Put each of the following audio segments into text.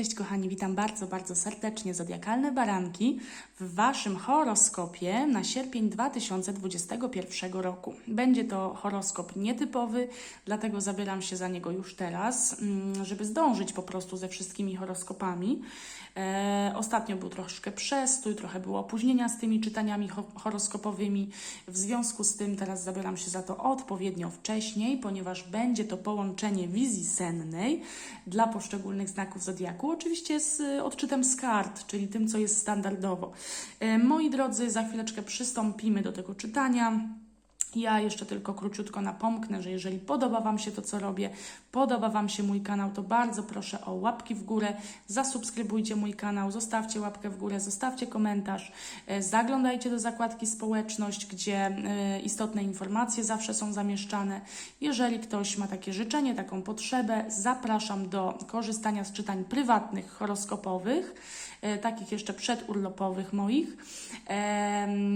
Cześć kochani, witam bardzo, bardzo serdecznie. Zodiakalne baranki w Waszym horoskopie na sierpień 2021 roku. Będzie to horoskop nietypowy, dlatego zabieram się za niego już teraz, mm, żeby zdążyć po prostu ze wszystkimi horoskopami. E, ostatnio był troszkę przestój, trochę było opóźnienia z tymi czytaniami ho- horoskopowymi. W związku z tym teraz zabieram się za to odpowiednio wcześniej, ponieważ będzie to połączenie wizji sennej dla poszczególnych znaków zodiaku, oczywiście z odczytem z kart, czyli tym, co jest standardowo. E, Moi drodzy, za chwileczkę przystąpimy do tego czytania. Ja jeszcze tylko króciutko napomknę, że jeżeli podoba Wam się to, co robię, podoba Wam się mój kanał, to bardzo proszę o łapki w górę, zasubskrybujcie mój kanał, zostawcie łapkę w górę, zostawcie komentarz, e, zaglądajcie do zakładki społeczność, gdzie e, istotne informacje zawsze są zamieszczane. Jeżeli ktoś ma takie życzenie, taką potrzebę, zapraszam do korzystania z czytań prywatnych, horoskopowych e, takich jeszcze przedurlopowych moich.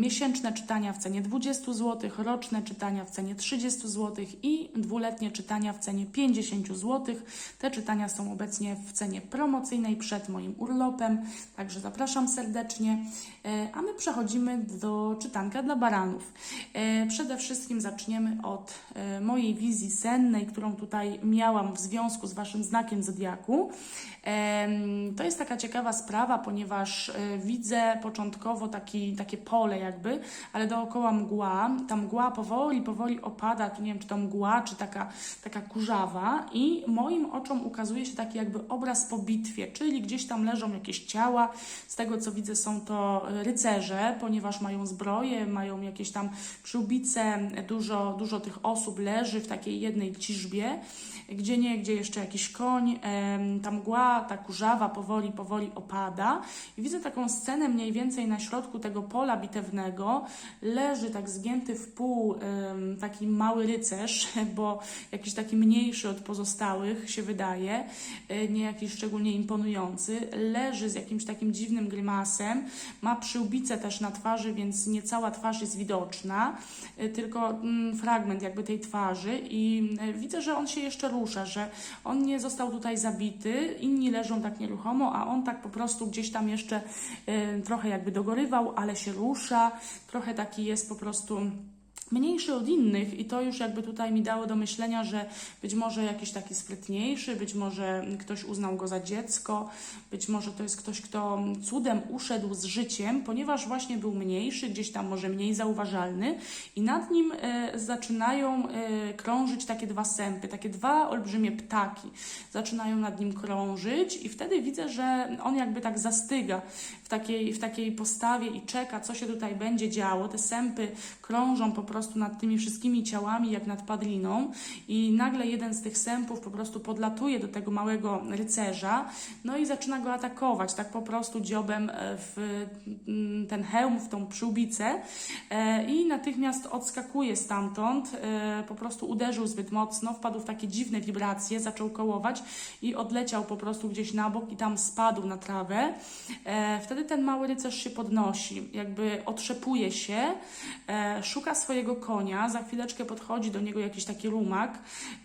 Miesięczne czytania w cenie 20 zł, roczne czytania w cenie 30 zł i dwuletnie czytania w cenie 50 zł. Te czytania są obecnie w cenie promocyjnej przed moim urlopem, także zapraszam serdecznie. E, A my przechodzimy do czytanka dla baranów. E, Przede wszystkim zaczniemy od e, mojej wizji sennej, którą tutaj miałam w związku z Waszym znakiem zodiaku. To jest taka ciekawa sprawa, ponieważ widzę początkowo taki, takie pole jakby, ale dookoła mgła. Ta mgła powoli, powoli opada, tu nie wiem czy to mgła, czy taka, taka kurzawa i moim oczom ukazuje się taki jakby obraz po bitwie, czyli gdzieś tam leżą jakieś ciała. Z tego co widzę są to e, rycerze, ponieważ mają zbroje, mają jakieś tam przyłbice, dużo, dużo tych osób leży w takiej jednej ciżbie gdzie nie, gdzie jeszcze jakiś koń, ta mgła, ta kurzawa powoli, powoli opada. I widzę taką scenę mniej więcej na środku tego pola bitewnego. Leży tak zgięty w pół taki mały rycerz, bo jakiś taki mniejszy od pozostałych się wydaje, e, nie jakiś szczególnie imponujący. Leży z jakimś takim dziwnym grymasem, ma przyłbicę też na twarzy, więc nie cała twarz jest widoczna, e, tylko mm, fragment jakby tej twarzy i e, widzę, że on się jeszcze rusza, że on nie został tutaj zabity, inni leżą tak nieruchomo, a on tak po prostu gdzieś tam jeszcze trochę jakby dogorywał, ale się rusza, trochę taki jest po prostu mniejszy od innych i to już jakby tutaj mi dało do myślenia, że być może jakiś taki sprytniejszy, być może ktoś uznał go za dziecko, być może to jest ktoś, kto cudem uszedł z życiem, ponieważ właśnie był mniejszy, gdzieś tam może mniej zauważalny i nad nim e, zaczynają e, krążyć takie dwa sępy, takie dwa olbrzymie ptaki. Zaczynają nad nim krążyć i wtedy widzę, że on jakby tak zastyga w takiej, w takiej postawie i czeka, co się tutaj będzie działo. Te sępy krążą po prostu nad tymi wszystkimi ciałami, jak nad padliną, i nagle jeden z tych sępów po prostu podlatuje do tego małego rycerza, no i zaczyna go atakować, tak po prostu dziobem e, w mm, ten hełm, w tą przyłbicę, e, i natychmiast odskakuje stamtąd, e, po prostu uderzył zbyt mocno, wpadł w takie dziwne wibracje, zaczął kołować i odleciał po prostu gdzieś na bok i tam spadł na trawę. Wtedy ten mały rycerz się podnosi, jakby otrzepuje się, szuka swojego konia, za chwileczkę podchodzi do niego jakiś taki rumak.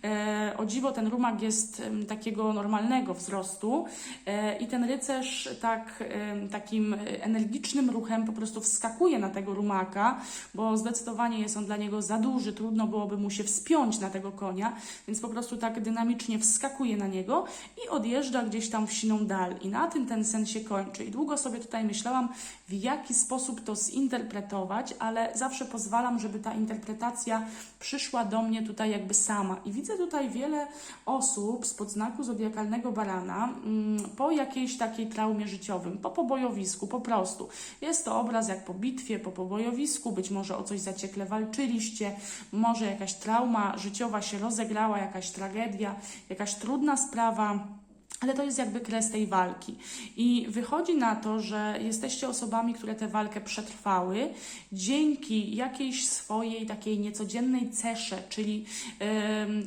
E, O dziwo ten rumak jest takiego normalnego wzrostu e, i ten rycerz tak, em, takim energicznym ruchem po prostu wskakuje na tego rumaka, bo zdecydowanie jest on dla niego za duży, trudno byłoby mu się wspiąć na tego konia, więc po prostu tak dynamicznie wskakuje na niego i odjeżdża gdzieś tam w siną dal. I na tym ten sen się kończy. I długo sobie tutaj myślałam, w jaki sposób to zinterpretować, ale zawsze pozwalam, żeby ta interpretacja przyszła do mnie tutaj jakby sama. I widzę tutaj wiele osób z podznaku zodiakalnego barana mm, po jakiejś takiej traumie życiowym, po pobojowisku po prostu. Jest to obraz jak po bitwie, po pobojowisku, być może o coś zaciekle walczyliście, może jakaś trauma życiowa się rozegrała, jakaś tragedia, jakaś trudna sprawa. Ale to jest jakby kres tej walki. I wychodzi na to, że jesteście osobami, które tę walkę przetrwały dzięki jakiejś swojej takiej niecodziennej cesze, czyli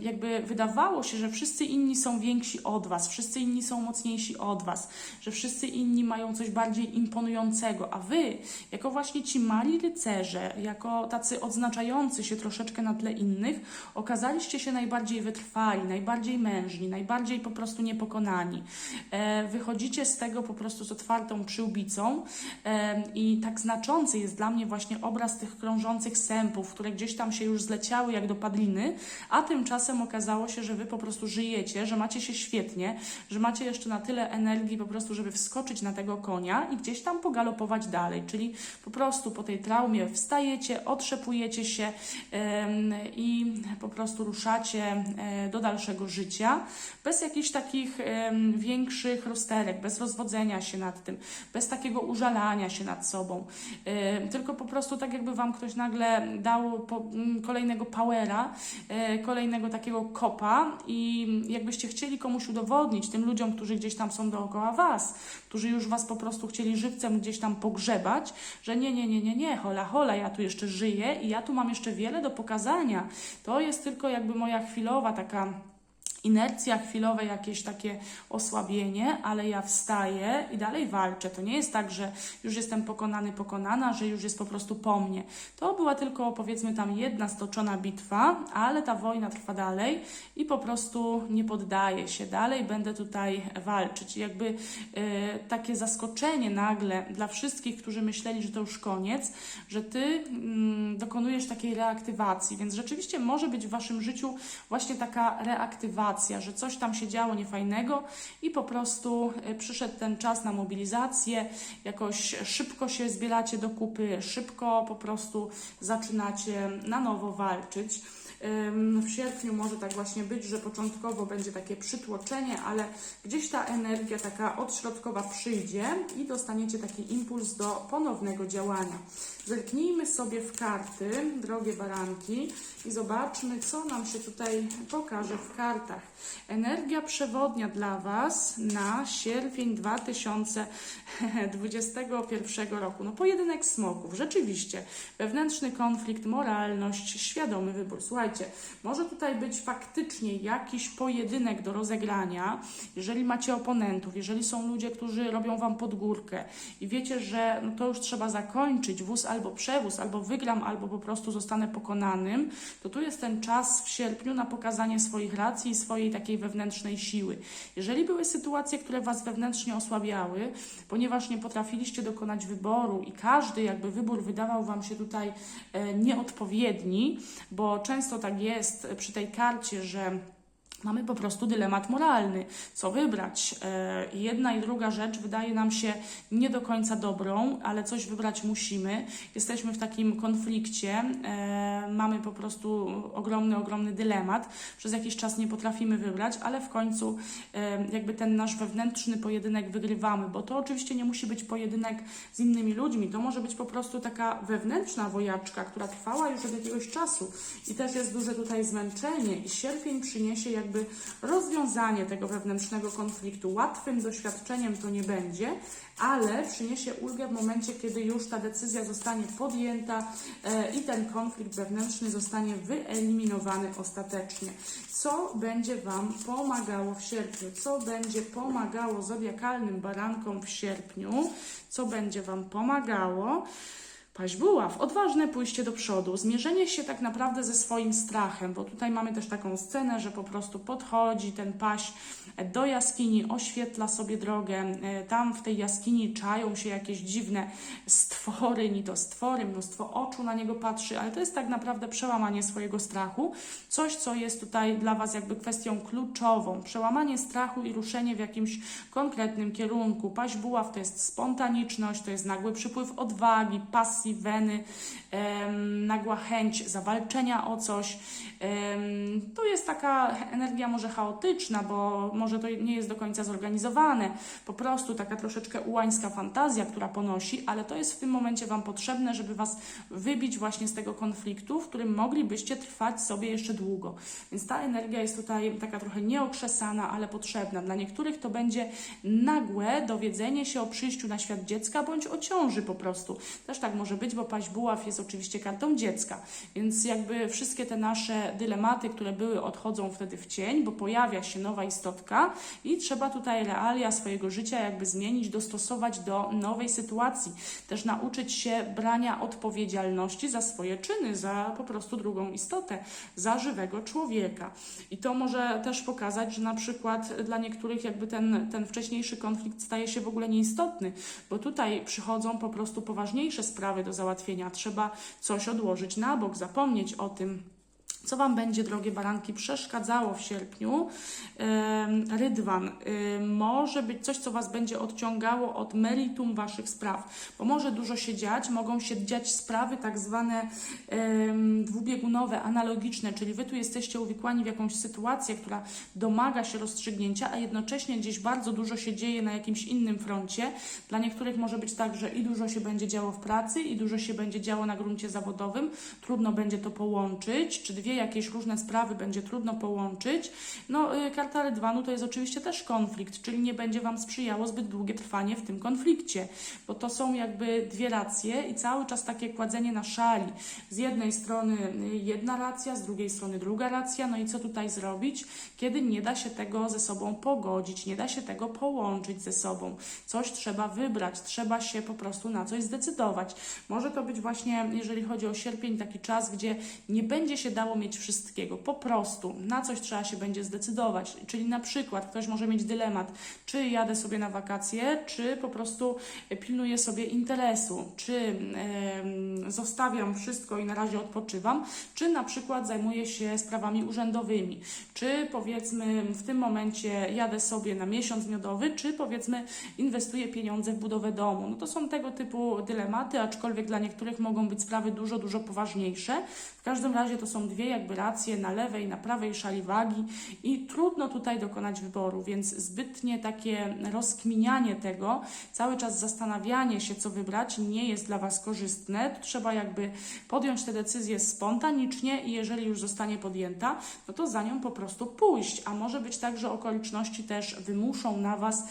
jakby wydawało się, że wszyscy inni są więksi od was, wszyscy inni są mocniejsi od was, że wszyscy inni mają coś bardziej imponującego, a wy, jako właśnie ci mali rycerze, jako tacy odznaczający się troszeczkę na tle innych, okazaliście się najbardziej wytrwali, najbardziej mężni, najbardziej po prostu niepokonani. Kochani. E, wychodzicie z tego po prostu z otwartą przyłbicą e, i tak znaczący jest dla mnie właśnie obraz tych krążących sępów, które gdzieś tam się już zleciały jak do padliny, a tymczasem okazało się, że wy po prostu żyjecie, że macie się świetnie, że macie jeszcze na tyle energii po prostu, żeby wskoczyć na tego konia i gdzieś tam pogalopować dalej, czyli po prostu po tej traumie wstajecie, otrzepujecie się i po prostu ruszacie e, do dalszego życia bez jakichś takich większych rozterek, bez rozwodzenia się nad tym, bez takiego użalania się nad sobą, tylko po prostu tak jakby wam ktoś nagle dał po, m, kolejnego powera, e, kolejnego takiego kopa i jakbyście chcieli komuś udowodnić, tym ludziom, którzy gdzieś tam są dookoła was, którzy już was po prostu chcieli żywcem gdzieś tam pogrzebać, że nie, nie, nie, nie, nie, hola, hola, ja tu jeszcze żyję i ja tu mam jeszcze wiele do pokazania. To jest tylko jakby moja chwilowa taka inercja, chwilowe jakieś takie osłabienie, ale ja wstaję i dalej walczę. To nie jest tak, że już jestem pokonany, pokonana, że już jest po prostu po mnie. To była tylko powiedzmy tam jedna stoczona bitwa, ale ta wojna trwa dalej i po prostu nie poddaję się. Dalej będę tutaj walczyć. Jakby e, takie zaskoczenie nagle dla wszystkich, którzy myśleli, że to już koniec, że ty mm, dokonujesz takiej reaktywacji. Więc rzeczywiście może być w waszym życiu właśnie taka reaktywacja, że coś tam się działo niefajnego i po prostu e, przyszedł ten czas na mobilizację, jakoś szybko się zbieracie do kupy, szybko po prostu zaczynacie na nowo walczyć. W sierpniu może tak właśnie być, że początkowo będzie takie przytłoczenie, ale gdzieś ta energia taka odśrodkowa przyjdzie i dostaniecie taki impuls do ponownego działania. Zerknijmy sobie w karty, drogie baranki, i zobaczmy, co nam się tutaj pokaże w kartach. Energia przewodnia dla Was na sierpień 2021 roku. No pojedynek smoków, rzeczywiście. Wewnętrzny konflikt, moralność, świadomy wybór. Słuchajcie, może tutaj być faktycznie jakiś pojedynek do rozegrania, jeżeli macie oponentów, jeżeli są ludzie, którzy robią Wam podgórkę i wiecie, że no to już trzeba zakończyć, wóz albo przewóz, albo wygram, albo po prostu zostanę pokonanym, to tu jest ten czas w sierpniu na pokazanie swoich racji i swojej takiej wewnętrznej siły. Jeżeli były sytuacje, które Was wewnętrznie osłabiały, ponieważ nie potrafiliście dokonać wyboru i każdy jakby wybór wydawał Wam się tutaj e, nieodpowiedni, bo często tak jest przy tej karcie, że Mamy po prostu dylemat moralny, co wybrać. E, Jedna i druga rzecz wydaje nam się nie do końca dobrą, ale coś wybrać musimy. Jesteśmy w takim konflikcie, e, mamy po prostu ogromny, ogromny dylemat. Przez jakiś czas nie potrafimy wybrać, ale w końcu e, jakby ten nasz wewnętrzny pojedynek wygrywamy, bo to oczywiście nie musi być pojedynek z innymi ludźmi, to może być po prostu taka wewnętrzna wojaczka, która trwała już od jakiegoś czasu i też jest duże tutaj zmęczenie i sierpień przyniesie jakby rozwiązanie tego wewnętrznego konfliktu. Łatwym doświadczeniem to nie będzie, ale przyniesie ulgę w momencie, kiedy już ta decyzja zostanie podjęta e, i ten konflikt wewnętrzny zostanie wyeliminowany ostatecznie. Co będzie Wam pomagało w sierpniu? Co będzie pomagało zodiakalnym barankom w sierpniu? Co będzie Wam pomagało? Paź buław, odważne pójście do przodu, zmierzenie się tak naprawdę ze swoim strachem, bo tutaj mamy też taką scenę, że po prostu podchodzi ten paś do jaskini, oświetla sobie drogę, e, tam w tej jaskini czają się jakieś dziwne stwory, ni to stwory, mnóstwo oczu na niego patrzy, ale to jest tak naprawdę przełamanie swojego strachu, coś, co jest tutaj dla Was jakby kwestią kluczową, przełamanie strachu i ruszenie w jakimś konkretnym kierunku. Paź buław to jest spontaniczność, to jest nagły przypływ odwagi, pasji, weny, em, nagła chęć zawalczenia o coś. To jest taka energia może chaotyczna, bo może to nie jest do końca zorganizowane. Po prostu taka troszeczkę ułańska fantazja, która ponosi, ale to jest w tym momencie Wam potrzebne, żeby Was wybić właśnie z tego konfliktu, w którym moglibyście trwać sobie jeszcze długo. Więc ta energia jest tutaj taka trochę nieokrzesana, ale potrzebna. Dla niektórych to będzie nagłe dowiedzenie się o przyjściu na świat dziecka bądź o ciąży po prostu. Też tak może być, bo paść buław jest oczywiście kartą dziecka, więc jakby wszystkie te nasze dylematy, które były, odchodzą wtedy w cień, bo pojawia się nowa istotka i trzeba tutaj realia swojego życia jakby zmienić, dostosować do nowej sytuacji. Też nauczyć się brania odpowiedzialności za swoje czyny, za po prostu drugą istotę, za żywego człowieka. I to może też pokazać, że na przykład dla niektórych jakby ten, ten wcześniejszy konflikt staje się w ogóle nieistotny, bo tutaj przychodzą po prostu poważniejsze sprawy do załatwienia. Trzeba coś odłożyć na bok, zapomnieć o tym. Co Wam będzie, drogie baranki, przeszkadzało w sierpniu? Rydwan. Może być coś, co Was będzie odciągało od meritum Waszych spraw, bo może dużo się dziać, mogą się dziać sprawy tak zwane dwubiegunowe, analogiczne, czyli Wy tu jesteście uwikłani w jakąś sytuację, która domaga się rozstrzygnięcia, a jednocześnie gdzieś bardzo dużo się dzieje na jakimś innym froncie. Dla niektórych może być tak, że i dużo się będzie działo w pracy, i dużo się będzie działo na gruncie zawodowym. Trudno będzie to połączyć, czy dwie jakieś różne sprawy będzie trudno połączyć. No, y, karta Rydwanu to jest oczywiście też konflikt, czyli nie będzie Wam sprzyjało zbyt długie trwanie w tym konflikcie, bo to są jakby dwie racje i cały czas takie kładzenie na szali. Z jednej strony y, jedna racja, z drugiej strony druga racja, no i co tutaj zrobić, kiedy nie da się tego ze sobą pogodzić, nie da się tego połączyć ze sobą. Coś trzeba wybrać, trzeba się po prostu na coś zdecydować. Może to być właśnie, jeżeli chodzi o sierpień, taki czas, gdzie nie będzie się dało mieć wszystkiego. Po prostu na coś trzeba się będzie zdecydować. Czyli na przykład ktoś może mieć dylemat, czy jadę sobie na wakacje, czy po prostu pilnuję sobie interesu, czy em, zostawiam wszystko i na razie odpoczywam, czy na przykład zajmuję się sprawami urzędowymi, czy powiedzmy w tym momencie jadę sobie na miesiąc miodowy, czy powiedzmy inwestuję pieniądze w budowę domu. No to są tego typu dylematy, aczkolwiek dla niektórych mogą być sprawy dużo, dużo poważniejsze. W każdym razie to są dwie jakby racje na lewej, na prawej szali wagi i trudno tutaj dokonać wyboru, więc zbytnie takie rozkminianie tego, cały czas zastanawianie się, co wybrać, nie jest dla Was korzystne. Trzeba jakby podjąć tę decyzję spontanicznie i jeżeli już zostanie podjęta, no to za nią po prostu pójść. A może być tak, że okoliczności też wymuszą na Was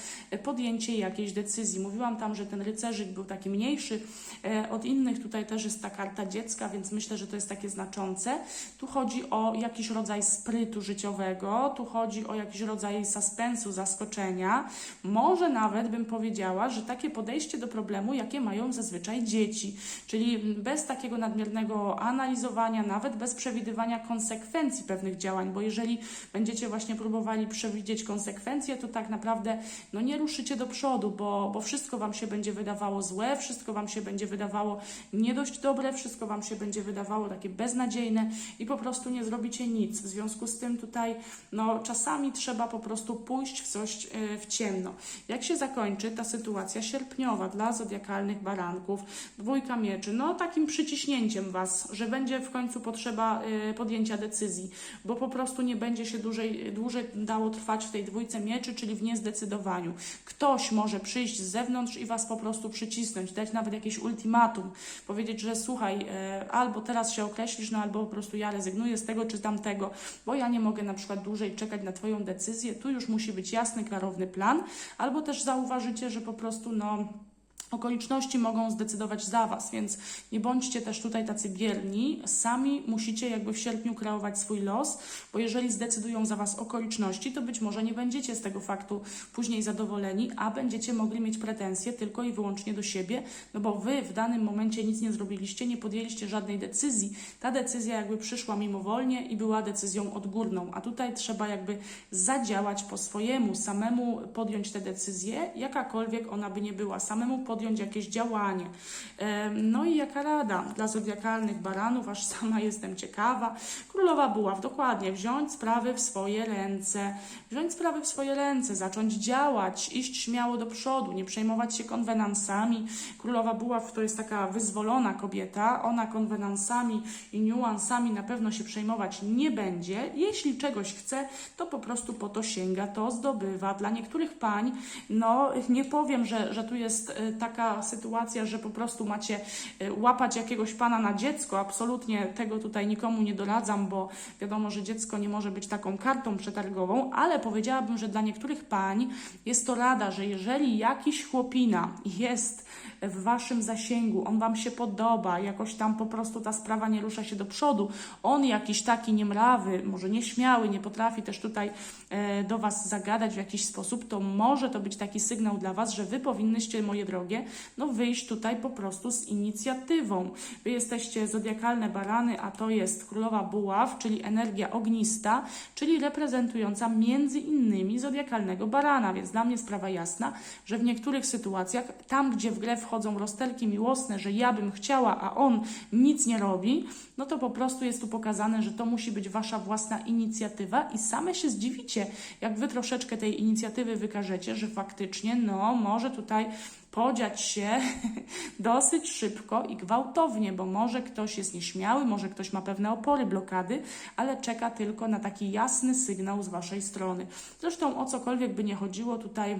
podjęcie jakiejś decyzji. Mówiłam tam, że ten rycerzyk był taki mniejszy e, od innych. Tutaj też jest ta karta dziecka, więc myślę, że to jest takie znaczące. Tu chodzi o jakiś rodzaj sprytu życiowego, tu chodzi o jakiś rodzaj suspensu, zaskoczenia. Może nawet bym powiedziała, że takie podejście do problemu, jakie mają zazwyczaj dzieci, czyli bez takiego nadmiernego analizowania, nawet bez przewidywania konsekwencji pewnych działań, bo jeżeli będziecie właśnie próbowali przewidzieć konsekwencje, to tak naprawdę no nie ruszycie do przodu, bo, bo wszystko Wam się będzie wydawało złe, wszystko Wam się będzie wydawało nie dość dobre, wszystko Wam się będzie wydawało takie beznadziejne i po prostu nie zrobicie nic. W związku z tym tutaj no, czasami trzeba po prostu pójść w coś e, w ciemno. Jak się zakończy ta sytuacja sierpniowa dla zodiakalnych baranków, dwójka mieczy, no takim przyciśnięciem Was, że będzie w końcu potrzeba e, podjęcia decyzji, bo po prostu nie będzie się dłużej, dłużej dało trwać w tej dwójce mieczy, czyli w niezdecydowaniu. Ktoś może przyjść z zewnątrz i Was po prostu przycisnąć, dać nawet jakieś ultimatum, powiedzieć, że słuchaj, e, albo teraz się określisz, no albo po prostu ja rezygnuję z tego czy tamtego, bo ja nie mogę na przykład dłużej czekać na Twoją decyzję, tu już musi być jasny, klarowny plan, albo też zauważycie, że po prostu no okoliczności mogą zdecydować za Was, więc nie bądźcie też tutaj tacy bierni. Sami musicie jakby w sierpniu kreować swój los, bo jeżeli zdecydują za Was okoliczności, to być może nie będziecie z tego faktu później zadowoleni, a będziecie mogli mieć pretensje tylko i wyłącznie do siebie, no bo Wy w danym momencie nic nie zrobiliście, nie podjęliście żadnej decyzji. Ta decyzja jakby przyszła mimowolnie i była decyzją odgórną, a tutaj trzeba jakby zadziałać po swojemu, samemu podjąć tę decyzję, jakakolwiek ona by nie była, samemu podjąć jakieś działanie. No i jaka rada dla zodiakalnych baranów, aż sama jestem ciekawa. Królowa Buław, dokładnie, wziąć sprawy w swoje ręce, wziąć sprawy w swoje ręce, zacząć działać, iść śmiało do przodu, nie przejmować się konwenansami. Królowa Buław to jest taka wyzwolona kobieta, ona konwenansami i niuansami na pewno się przejmować nie będzie. Jeśli czegoś chce, to po prostu po to sięga, to zdobywa. Dla niektórych pań, no nie powiem, że, że tu jest e, taka sytuacja, że po prostu macie y, łapać jakiegoś pana na dziecko. Absolutnie tego tutaj nikomu nie doradzam, bo wiadomo, że dziecko nie może być taką kartą przetargową, ale powiedziałabym, że dla niektórych pań jest to rada, że jeżeli jakiś chłopina jest w waszym zasięgu, on wam się podoba, jakoś tam po prostu ta sprawa nie rusza się do przodu, on jakiś taki niemrawy, może nieśmiały, nie potrafi też tutaj e, do was zagadać w jakiś sposób, to może to być taki sygnał dla was, że wy powinnyście, moje drogie, no wyjść tutaj po prostu z inicjatywą. Wy jesteście zodiakalne barany, a to jest królowa buław, czyli energia ognista, czyli reprezentująca między innymi zodiakalnego barana, więc dla mnie sprawa jasna, że w niektórych sytuacjach, tam gdzie w grę wchodzą rozterki miłosne, że ja bym chciała, a on nic nie robi, no to po prostu jest tu pokazane, że to musi być wasza własna inicjatywa i same się zdziwicie, jak wy troszeczkę tej inicjatywy wykażecie, że faktycznie, no, może tutaj podziać się dosyć szybko i gwałtownie, bo może ktoś jest nieśmiały, może ktoś ma pewne opory, blokady, ale czeka tylko na taki jasny sygnał z waszej strony. Zresztą o cokolwiek by nie chodziło tutaj.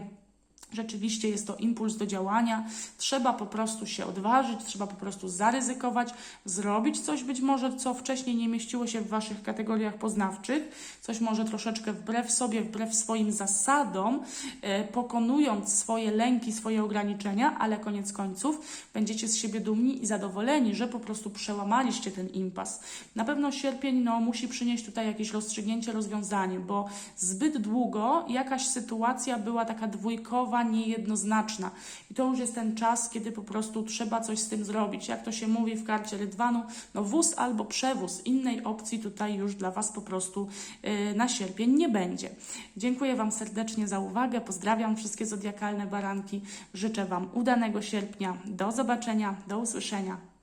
Rzeczywiście jest to impuls do działania. Trzeba po prostu się odważyć, trzeba po prostu zaryzykować, zrobić coś być może, co wcześniej nie mieściło się w Waszych kategoriach poznawczych, coś może troszeczkę wbrew sobie, wbrew swoim zasadom, e, pokonując swoje lęki, swoje ograniczenia, ale koniec końców będziecie z siebie dumni i zadowoleni, że po prostu przełamaliście ten impas. Na pewno sierpień no, musi przynieść tutaj jakieś rozstrzygnięcie, rozwiązanie, bo zbyt długo jakaś sytuacja była taka dwójkowa, niejednoznaczna. I to już jest ten czas, kiedy po prostu trzeba coś z tym zrobić. Jak to się mówi w karcie Rydwanu, no wóz albo przewóz. Innej opcji tutaj już dla Was po prostu yy, na sierpień nie będzie. Dziękuję Wam serdecznie za uwagę. Pozdrawiam wszystkie zodiakalne baranki. Życzę Wam udanego sierpnia. Do zobaczenia, do usłyszenia.